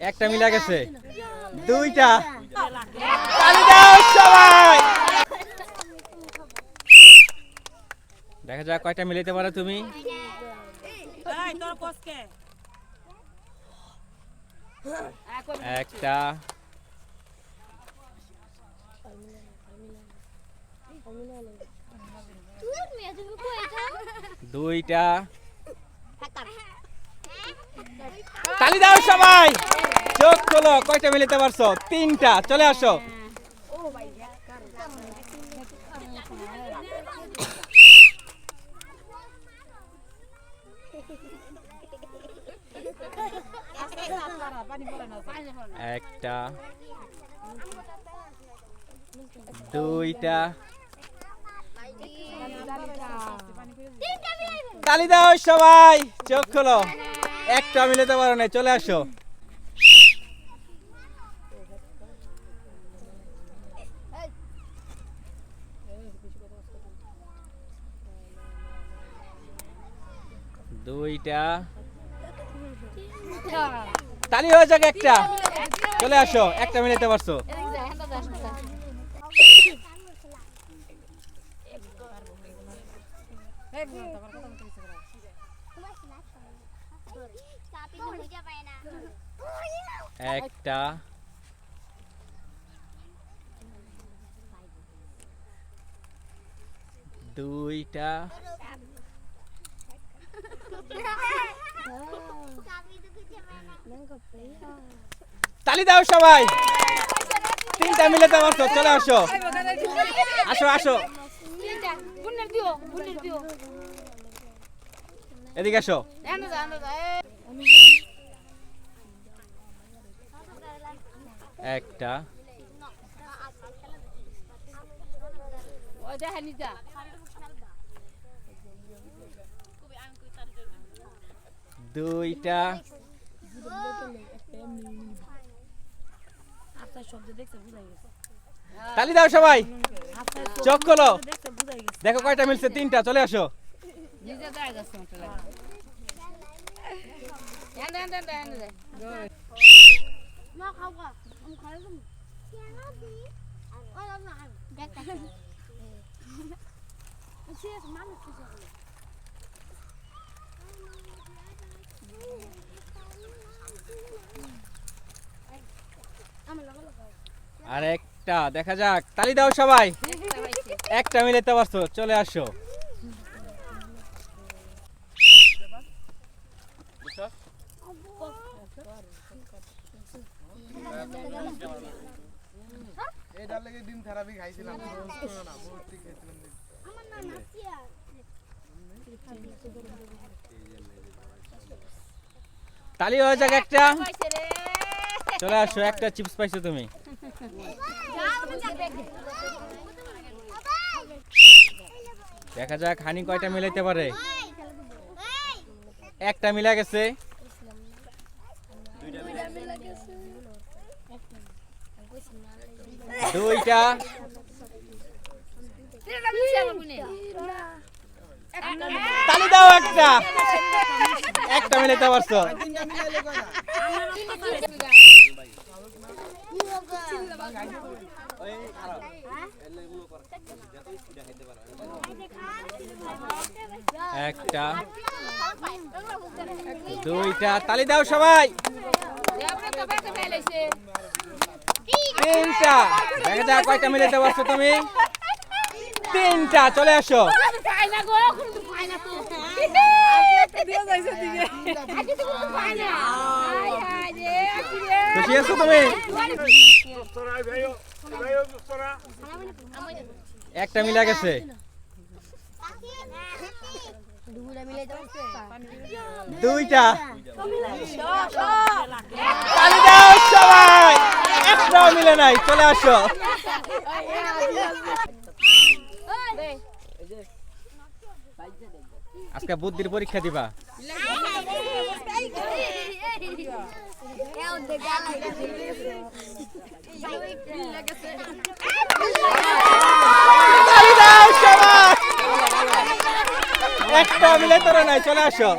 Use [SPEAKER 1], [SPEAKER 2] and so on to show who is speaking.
[SPEAKER 1] একটা মিলে গেছে। দুইটা। তালি দাও সবাই। দেখা যাক কয়টা মিলাইতে পারো তুমি।
[SPEAKER 2] এই তোর কোসকে
[SPEAKER 1] একটা। দুইটা। তালি দাও সবাই। চোখ খোলো, কয়টা মিলাতে পারছ? তিনটা, চলে আসো। একটা, দুইটা। তালি দাও সবাই, চোখ খোলো। একটা মিলাতে পারো না চলে আসো। দুইটা। তালি হয়ে যাক একটা। চলে আসো একটা মিলাতে পারছ। একটা। দুইটা। তালি দাও সবাই। তিনটা মিলে তো পারছ চলে আসো। আসো আসো। এদিকে আসো। একটা। দুইটা। তালি দাও সবাই। চোখ খোলো। দেখো কয়টা মিলছে তিনটা চলে আসো।
[SPEAKER 2] নিজে দেখা গেছে
[SPEAKER 1] আর একটা দেখা যাক তালি দাও সবাই। একটা মিলাতে পারছ চলে আসো।
[SPEAKER 3] এটার লেগে ডিম থেরাপি খাইছিলাম না ভর্তি খেয়েছিলাম ডিম।
[SPEAKER 1] তালি হয়ে যাক একটা। চলে আসো একটা চিপস পাইছো তুমি। দেখা যাক, হানি কয়টা মিলাইতে পারে? একটা মিলা গেছে। দুইটা। তালি দাও একটা। একটা মিলাইতে পারছ। একটা, দুইটা, তালি দাও সবাই। তিনটা। দেখা যাক কয়টা মিলাইতে পারছ তুমি। তিনটা, চলে আসো। একটা মিলা গেছে। দুইটা। তালি দাও মিলে নাই চলে আসো। আজকে বুদ্ধির পরীক্ষা দিবা। একটা মিলে তোরা নাই চলে আসো